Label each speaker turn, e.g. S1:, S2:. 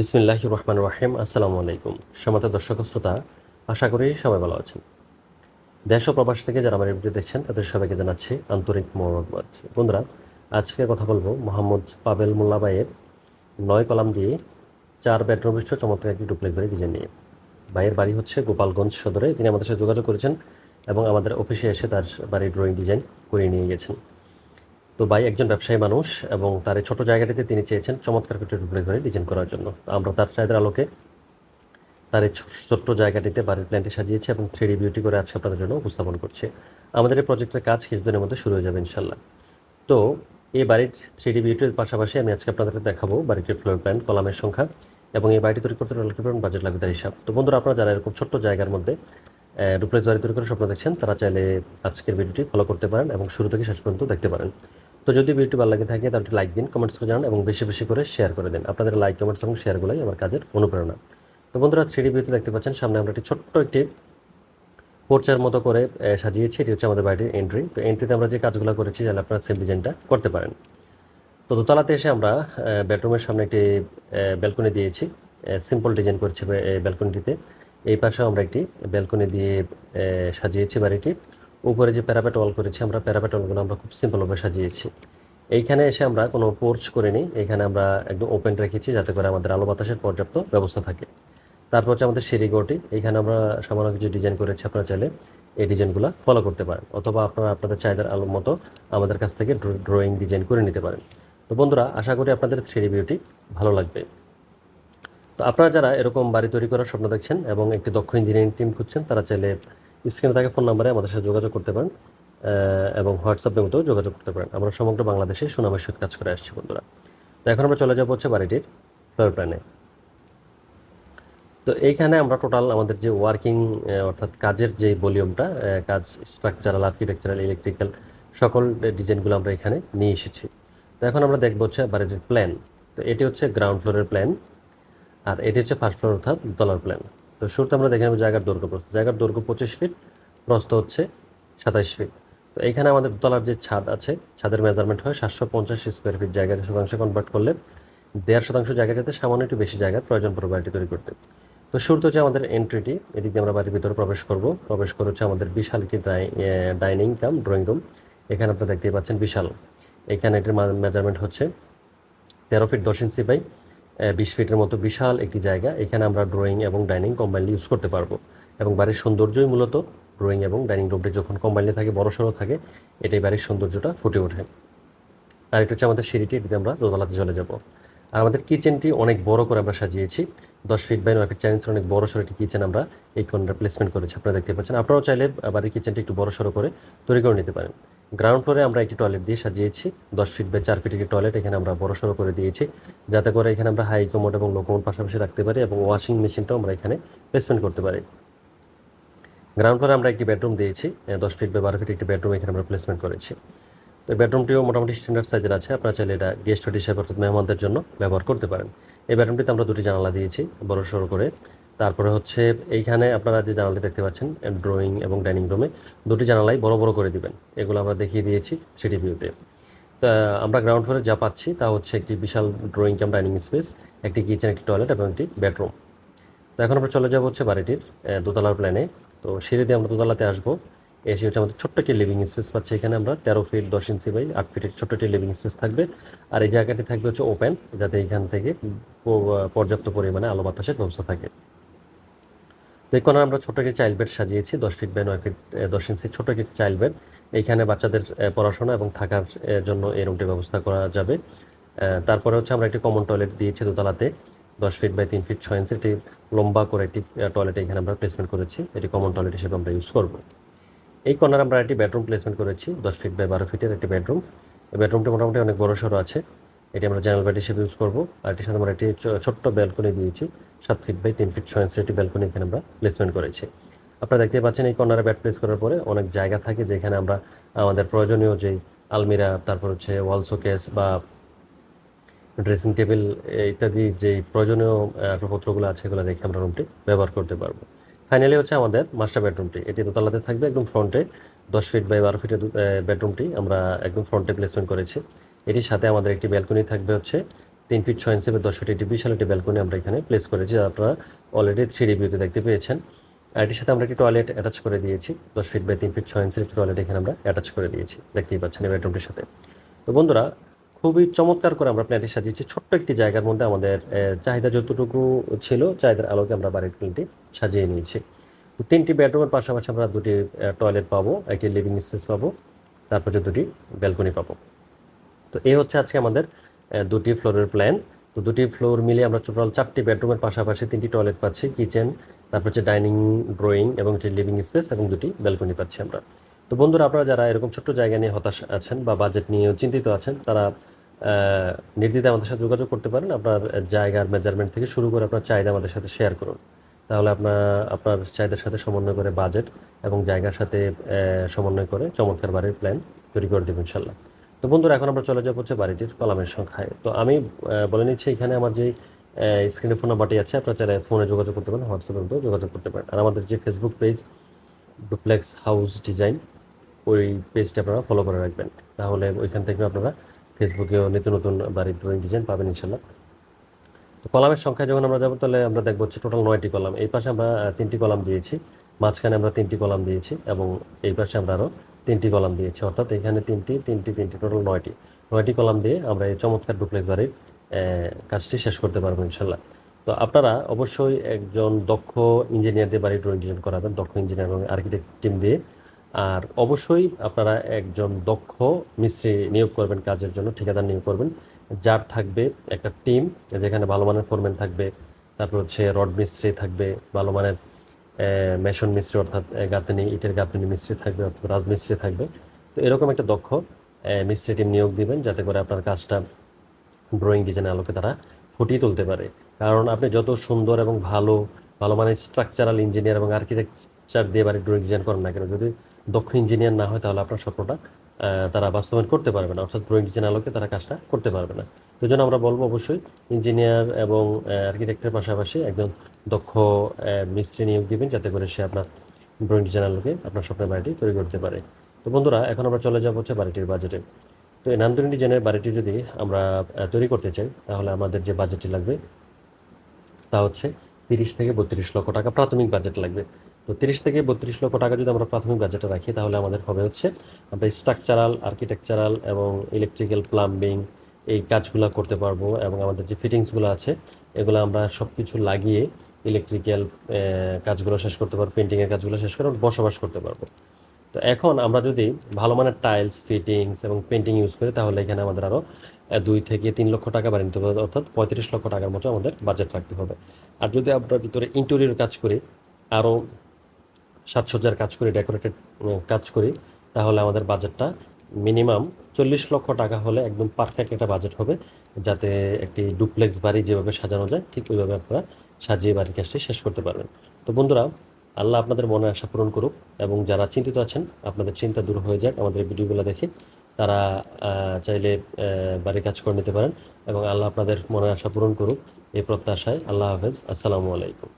S1: বিসমিল্লাহ রহমান রাহিম আসসালামু আলাইকুম। সমাত দর্শক শ্রোতা, আশা করি সবাই ভালো আছেন। দেশ ও প্রবাস থেকে যারা আমার ভিডিও দেখছেন, তাদের সবাইকে জানাচ্ছি আন্তরিক মোহাম্মদ বন্ধুরা, আজকে কথা বলব মোহাম্মদ পাবেল মোল্লাবাইয়ের নয় কলাম দিয়ে চার বেডরুম বিশিষ্ট চমৎকার একটি ডুপ্লেক্স বাড়ি ডিজাইন নিয়ে। ভাইয়ের বাড়ি হচ্ছে গোপালগঞ্জ সদরে। তিনি আমাদের সাথে যোগাযোগ করেছেন এবং আমাদের অফিসে এসে তার বাড়ির ড্রয়িং ডিজাইন করিয়ে নিয়ে গেছেন। তো ভাই একজন ব্যবসায়ী মানুষ এবং তার এই ছোট জায়গাটিতে তিনি চেয়েছেন চমৎকার কিছু বাড়ি ডিজাইন করার জন্য। আমরা তার চাহিদার আলোকে তার এই ছোট্ট জায়গাটিতে বাড়ির প্ল্যানটি সাজিয়েছি এবং থ্রি ডি বিউটি করে আজকে আপনাদের জন্য উপস্থাপন করছে। আমাদের এই প্রজেক্টের কাজ কিছুদিনের মধ্যে শুরু হয়ে যাবে ইনশাল্লাহ তো এই বাড়ির থ্রি ডি বিউটির পাশাপাশি আমি আজকে আপনাদেরকে দেখাবো বাড়িটির ফ্লোর প্ল্যান কলামের সংখ্যা এবং এই বাড়িটি তৈরি করতে করুন বাজেট লাগবে তার হিসাব। তো বন্ধুরা, আপনারা যারা এরকম ছোট্ট জায়গার মধ্যে ডুপ্লেক্স বাড়ি তৈরি করে স্বপ্ন দেখছেন, তারা চাইলে আজকের ভিডিওটি ফলো করতে পারেন এবং শুরু থেকে শেষ পর্যন্ত দেখতে পারেন। তো যদি ভিডিওটি ভালো লাগে থাকে, তাহলে লাইক দিন কমেন্টস করে জানান এবং বেশি বেশি করে শেয়ার করে দিন। আপনাদের লাইক কমেন্টস এবং শেয়ারগুলোই আমার কাজের অনুপ্রেরণা। তো বন্ধুরা থ্রি ভিউতে দেখতে পাচ্ছেন, সামনে আমরা একটি ছোট্ট একটি পোর্চার মতো করে সাজিয়েছি। এটি হচ্ছে আমাদের বাড়ির এন্ট্রি তো এন্ট্রিতে আমরা যে কাজগুলো করেছি তাহলে আপনারা সেম ডিজাইনটা করতে পারেন। তো দোতলাতে এসে আমরা বেডরুমের সামনে একটি ব্যালকনি দিয়েছি। সিম্পল ডিজাইন করেছি ব্যালকনিটিতে এই পাশেও আমরা একটি ব্যালকনি দিয়ে সাজিয়েছি বাড়িটি। উপরে যে প্যারাপেট ওয়াল করেছি, আমরা প্যারাপেট ওয়ালগুলো আমরা খুব সিম্পলভাবে সাজিয়েছি। এইখানে এসে আমরা কোনো পোর্চ করিনি এইখানে আমরা একদম ওপেন রেখেছি যাতে করে আমাদের আলো বাতাসের পর্যাপ্ত ব্যবস্থা থাকে। তারপর হচ্ছে আমাদের সিঁড়িগোটি এইখানে আমরা সামান্য কিছু ডিজাইন করেছি, আপনারা চাইলে এই ডিজাইনগুলো ফলো করতে পারেন, অথবা আপনারা আপনাদের চাহিদার আলো মতো আমাদের কাছ থেকে ড্রয়িং ডিজাইন করে নিতে পারেন। তো বন্ধুরা, আশা করি আপনাদের থ্রি বিউটি ভালো লাগবে। তো আপনারা যারা এরকম বাড়ি তৈরি করার স্বপ্ন দেখছেন এবং একটি দক্ষ ইঞ্জিনিয়ারিং টিম খুঁজছেন, তারা চাইলে স্ক্রিনে থাকা ফোন নাম্বারে আমাদের সাথে যোগাযোগ করতে পারেন এবং হোয়াটসঅ্যাপের মতো যোগাযোগ করতে পারেন। আমরা সমগ্র বাংলাদেশে সুনামের সহিত কাজ করে আসছি, বন্ধুরা। তো এখন আমরা চলে যাব হচ্ছে বাড়িটির ফ্লোর প্ল্যানে তো এইখানে আমরা টোটাল আমাদের যে ওয়ার্কিং অর্থাৎ কাজের যে ভলিউমটা কাজ স্ট্রাকচারাল আর্কিটেকচারাল ইলেকট্রিক্যাল সকল ডিজাইনগুলো আমরা এখানে নিয়ে এসেছি। তো এখন আমরা দেখব হচ্ছে বাড়িটির প্ল্যান তো এটি হচ্ছে গ্রাউন্ড ফ্লোরের প্ল্যান আর এটি হচ্ছে ফার্স্ট ফ্লোর অর্থাৎ দলার প্ল্যান তো শুরুতে আমরা দেখে নেব জায়গার দৈর্ঘ্য প্রস্থ। জায়গার দৈর্ঘ্য পঁচিশ ফিট, প্রস্থ হচ্ছে সাতাইশ ফিট। তো এখানে আমাদের দোতলার যে ছাদ আছে, ছাদের মেজারমেন্ট হয় সাতশো পঞ্চাশ স্কোয়ার ফিট জায়গা শতাংশে কনভার্ট করলে দেড় শতাংশ জায়গা যাতে সামান্য একটু বেশি জায়গার প্রয়োজন পড়বে বাড়িটি তৈরি করতে। তো শুরুতে হচ্ছে আমাদের এন্ট্রিটি এদিক দিয়ে আমরা বাড়ির ভিতরে প্রবেশ করব। প্রবেশ করে হচ্ছে আমাদের বিশাল একটি ডাইনিং কাম ড্রয়িং রুম এখানে আপনারা দেখতেই পাচ্ছেন বিশাল। এখানে এটির মেজারমেন্ট হচ্ছে তেরো ফিট দশ ইঞ্চি বাই বিশ ফিটের মতো বিশাল একটি জায়গা। এখানে আমরা ড্রয়িং এবং ডাইনিং কম্বাইনলি ইউজ করতে পারব। এবং বাড়ির সৌন্দর্যই মূলত ড্রয়িং এবং ডাইনিং রুমটি যখন কম্বাইনলি থাকে বড় সড়ো থাকে, এটাই বাড়ির সৌন্দর্যটা ফুটে ওঠে। আর এটা হচ্ছে আমাদের সিঁড়িটি, এটিতে আমরা দোতলাতে চলে যাব। আর আমাদের কিচেনটি অনেক বড় করে আমরা সাজিয়েছি। দশ ফিট বাই নয় ফিট অনেক বড় সড়ো একটি কিচেন আমরা এই কর্নার প্লেসমেন্ট করেছি। আপনারা দেখতে পাচ্ছেন। আপনারাও চাইলে বাড়ির কিচেনটি একটু বড় সড়ো করে তৈরি করে নিতে পারেন। গ্রাউন্ড ফ্লোরে আমরা একটি টয়লেট দিয়ে সাজিয়েছি। দশ ফিট বাই চার ফিট একটি টয়লেট এখানে আমরা বড় সড়ো করে দিয়েছি। যাতে করে এখানে আমরা হাই কমোড এবং লো কমোড পাশাপাশি রাখতে পারি এবং ওয়াশিং মেশিনটাও আমরা এখানে প্লেসমেন্ট করতে পারি। গ্রাউন্ড ফ্লোরে আমরা একটি বেডরুম দিয়েছি। দশ ফিট বা বারো ফিট একটি বেডরুম এখানে আমরা প্লেসমেন্ট করেছি। তো বেডরুমটিও মোটামুটি স্ট্যান্ডার্ড সাইজের আছে। আপনারা চাইলে এটা গেস্ট বেড হিসাবে অর্থাৎ মেহমানদের জন্য ব্যবহার করতে পারেন। এই বেডরুমটিতে আমরা দুটি জানালা দিয়েছি বড় সড়ো করে। তারপরে হচ্ছে এইখানে আপনারা যে জানালাটি দেখতে পাচ্ছেন ড্রয়িং এবং ডাইনিং রুমে দুটি জানালাই বড় বড় করে দিবেন। এগুলো আমরা দেখিয়ে দিয়েছি থ্রিডি ভিউতে। তা আমরা গ্রাউন্ড ফ্লোরে যা পাচ্ছি তা হচ্ছে একটি বিশাল ড্রয়িং কাম ডাইনিং স্পেস, একটি কিচেন, একটি টয়লেট এবং একটি বেডরুম। তো এখন আমরা চলে যাব হচ্ছে বাড়িটির দোতলার প্ল্যানে। তো সিঁড়ি দিয়ে আমরা দোতলাতে আসব। এসে হচ্ছে আমাদের ছোট্ট একটি লিভিং স্পেস পাচ্ছি এখানে আমরা, তেরো ফিট দশ ইঞ্চি বাই আট ফিটের ছোট্ট একটি লিভিং স্পেস থাকবে। আর এই জায়গাটি থাকবে হচ্ছে ওপেন, যাতে এখান থেকে পর্যাপ্ত পরিমাণে আলো বাতাসের ব্যবস্থা থাকে। তো এই আমরা ছোট একটি চাইল্ড বেড সাজিয়েছি, দশ ফিট বাই নয় ফিট দশ ইঞ্চি ছোট একটি চাইল্ড বেড এইখানে বাচ্চাদের পড়াশোনা এবং থাকার জন্য এই রুমটির ব্যবস্থা করা যাবে। তারপরে হচ্ছে আমরা একটি কমন টয়লেট দিয়েছি দোতলাতে, দশ ফিট বাই তিন ফিট ছয় ইঞ্চি একটি লম্বা করে একটি টয়লেট এখানে আমরা প্লেসমেন্ট করেছি। এটি কমন টয়লেট হিসেবে আমরা ইউজ করব। এই কর্নার আমরা একটি বেডরুম প্লেসমেন্ট করেছি, দশ ফিট বাই বারো ফিটের একটি বেডরুম এই বেডরুমটি মোটামুটি অনেক বড় সড়ো আছে। এটি আমরা জেনারেল বেড হিসেবে ইউজ করব। আর এটির সাথে আমরা একটি ছোট্ট ব্যালকনি দিয়েছি সাত ফিট বাই তিন ফিট ছয় ইঞ্চি একটি ব্যালকনি এখানে আমরা প্লেসমেন্ট করেছি। আপনারা দেখতে পাচ্ছেন এই কর্নারে বেড প্লেস করার পরে অনেক জায়গা থাকে যেখানে আমরা আমাদের প্রয়োজনীয় যেই আলমিরা, তারপর হচ্ছে ওয়াল শোকেস বা ড্রেসিং টেবিল ইত্যাদি যে প্রয়োজনীয় আসবাবপত্রগুলো আছে এগুলো রেখে আমরা রুমটি ব্যবহার করতে পারব। ফাইনালি হচ্ছে আমাদের মাস্টার বেডরুমটি এটি দোতলাতে থাকবে একদম ফ্রন্টে দশ ফিট বাই বারো ফিটের বেডরুমটি আমরা একদম ফ্রন্টে প্লেসমেন্ট করেছি। এটির সাথে আমাদের একটি ব্যালকনি থাকবে হচ্ছে তিন ফিট ছয় ইঞ্চি বা দশ ফিট একটি বিশাল একটি ব্যালকনি আমরা এখানে প্লেস করেছি আপনারা অলরেডি থ্রি ভিউতে দেখতে পেয়েছেন। আর এটির সাথে আমরা একটি টয়লেট অ্যাটাচ করে দিয়েছি, দশ ফিট বাই তিন ফিট ছয় ইঞ্চির একটি টয়লেট এখানে আমরা অ্যাটাচ করে দিয়েছি, দেখতেই পাচ্ছেন এই বেডরুমটির সাথে। তো বন্ধুরা, খুবই চমৎকার করে আমরা প্ল্যানটি সাজিয়েছি, ছোট্ট একটি জায়গার মধ্যে আমাদের চাহিদা যতটুকু ছিল, চাহিদার আলোকে আমরা বাড়ির প্ল্যানটি সাজিয়ে নিয়েছি। তো তিনটি বেডরুমের পাশাপাশি আমরা দুটি টয়লেট পাবো, একটি লিভিং স্পেস পাবো, তারপর দুটি ব্যালকনি পাবো। তো এই হচ্ছে আজকে আমাদের দুটি ফ্লোরের প্ল্যান তো দুটি ফ্লোর মিলে আমরা টোটাল চারটি বেডরুমের পাশাপাশি তিনটি টয়লেট পাচ্ছি কিচেন তারপর হচ্ছে ডাইনিং ড্রয়িং এবং একটি লিভিং স্পেস এবং দুটি ব্যালকনি পাচ্ছি আমরা। তো বন্ধুরা, আপনারা যারা এরকম ছোট্ট জায়গা নিয়ে হতাশ আছেন বা বাজেট নিয়ে চিন্তিত আছেন, তারা নির্দ্বিধায় আমাদের সাথে যোগাযোগ করতে পারেন। আপনার জায়গার মেজারমেন্ট থেকে শুরু করে আপনার চাহিদা আমাদের সাথে শেয়ার করুন। তাহলে আপনার আপনার চাহিদার সাথে সমন্বয় করে বাজেট এবং জায়গার সাথে সমন্বয় করে চমৎকার বাড়ির প্ল্যান তৈরি করে দেবেন ইনশাল্লাহ। তো বন্ধুরা, এখন আমরা চলে যাব হচ্ছে বাড়িটির কলামের সংখ্যায়। তো আমি বলে নিচ্ছি, এখানে আমার যে স্ক্রিনে ফোন নাম্বারটি আছে, আপনারা চাইলে ফোনে যোগাযোগ করতে পারেন হোয়াটসঅ্যাপের মধ্যেও যোগাযোগ করতে পারেন। আর আমাদের যে Facebook page duplex house design ওই পেজটা আপনারা ফলো করে রাখবেন। তাহলে ওইখান থেকে আপনারা ফেসবুকেও নিত্য নতুন বাড়ির ড্রয়িং ডিজাইন পাবেন ইনশাল্লাহ তো কলামের সংখ্যা যখন আমরা যাব, তাহলে আমরা দেখব হচ্ছে টোটাল নয়টি কলাম। এই পাশে আমরা তিনটি কলাম দিয়েছি। মাঝখানে আমরা তিনটি কলাম দিয়েছি এবং এই পাশে আমরা আরও তিনটি কলাম দিয়েছি। অর্থাৎ এখানে তিনটি তিনটি তিনটি, টোটাল নয়টি। নয়টি কলাম দিয়ে আমরা এই চমৎকার ডুপ্লেক্স বাড়ির কাজটি শেষ করতে পারব ইনশাল্লাহ তো আপনারা অবশ্যই একজন দক্ষ ইঞ্জিনিয়ার দিয়ে বাড়ির ড্রয়িং ডিজাইন করাবেন, দক্ষ ইঞ্জিনিয়ার এবং আর্কিটেক্ট টিম দিয়ে। আর অবশ্যই আপনারা একজন দক্ষ মিস্ত্রি নিয়োগ করবেন কাজের জন্য, ঠিকাদার নিয়োগ করবেন। যার থাকবে একটা টিম যেখানে ভালো মানের ফোরম্যান থাকবে, তারপর হচ্ছে রড মিস্ত্রি থাকবে, ভালো মানের মেশন মিস্ত্রি অর্থাৎ গাঁথনি, ইটের গাঁথনি মিস্ত্রি থাকবে অর্থাৎ রাজমিস্ত্রি থাকবে। তো এরকম একটা দক্ষ মিস্ত্রি টিম নিয়োগ দিবেন যাতে করে আপনার কাজটা ড্রয়িং ডিজাইনের আলোকে তারা ফুটিয়ে তুলতে পারে। কারণ আপনি যত সুন্দর এবং ভালো ভালো মানের স্ট্রাকচারাল ইঞ্জিনিয়ার এবং আর্কিটেকচার দিয়ে বাড়ি ড্রয়িং ডিজাইন করেন না কেন, যদি দক্ষ ইঞ্জিনিয়ার না হয় তাহলে আপনার স্বপ্নটা তারা বাস্তবায়ন করতে পারবে না, অর্থাৎ ডিজাইন আলোকে তারা কাজটা করতে পারবে না। তো জন্য আমরা বলব অবশ্যই ইঞ্জিনিয়ার এবং আর্কিটেক্টের পাশাপাশি একজন দক্ষ মিস্ত্রি নিয়োগ দিবেন যাতে করে সে আপনার ড্রয়িং ডিজাইন আলোকে আপনার স্বপ্নের বাড়িটি তৈরি করতে পারে। তো বন্ধুরা, এখন আমরা চলে যাব হচ্ছে বাড়িটির বাজেটে তো এই নান্দনী ডিজাইনের বাড়িটি যদি আমরা তৈরি করতে চাই, তাহলে আমাদের যে বাজেটটি লাগবে তা হচ্ছে তিরিশ থেকে বত্রিশ লক্ষ টাকা প্রাথমিক বাজেট লাগবে। তো তিরিশ থেকে বত্রিশ লক্ষ টাকা যদি আমরা প্রাথমিক বাজেটে রাখি, তাহলে আমাদের হবে হচ্ছে আমরা স্ট্রাকচারাল আর্কিটেকচারাল এবং ইলেকট্রিক্যাল প্লাম্বিং এই কাজগুলো করতে পারব এবং আমাদের যে ফিটিংসগুলো আছে, এগুলো আমরা সব কিছু লাগিয়ে ইলেকট্রিক্যাল কাজগুলো শেষ করতে পারব পেন্টিংয়ের কাজগুলো শেষ করে বসবাস করতে পারব। তো এখন আমরা যদি ভালো মানের টাইলস ফিটিংস এবং পেন্টিং ইউজ করি, তাহলে এখানে আমাদের আরও দুই থেকে তিন লক্ষ টাকা বাড়িয়ে নিতে হবে অর্থাৎ পঁয়ত্রিশ লক্ষ টাকার মতো আমাদের বাজেট রাখতে হবে। আর যদি আমরা ভিতরে ইন্টেরিয়র কাজ করি আরও সাজসজ্জার কাজ করি ডেকোরেটেড কাজ করি, তাহলে আমাদের বাজেটটা মিনিমাম চল্লিশ লক্ষ টাকা হলে একদম পারফেক্ট একটা বাজেট হবে। যাতে একটি ডুপ্লেক্স বাড়ি যেভাবে সাজানো যায়, ঠিক ওইভাবে আপনারা সাজিয়ে বাড়ির কাজটি শেষ করতে পারবেন। তো বন্ধুরা, আল্লাহ আপনাদের মনে আশা পূরণ করুক এবং যারা চিন্তিত আছেন, আপনাদের চিন্তা দূর হয়ে যাক আমাদের ভিডিওগুলো দেখে, তারা চাইলে বাড়ির কাজ করে নিতে পারেন এবং আল্লাহ আপনাদের মনে আশা পূরণ করুক এই প্রত্যাশায়। আল্লাহ হাফেজ। আসসালামু আলাইকুম।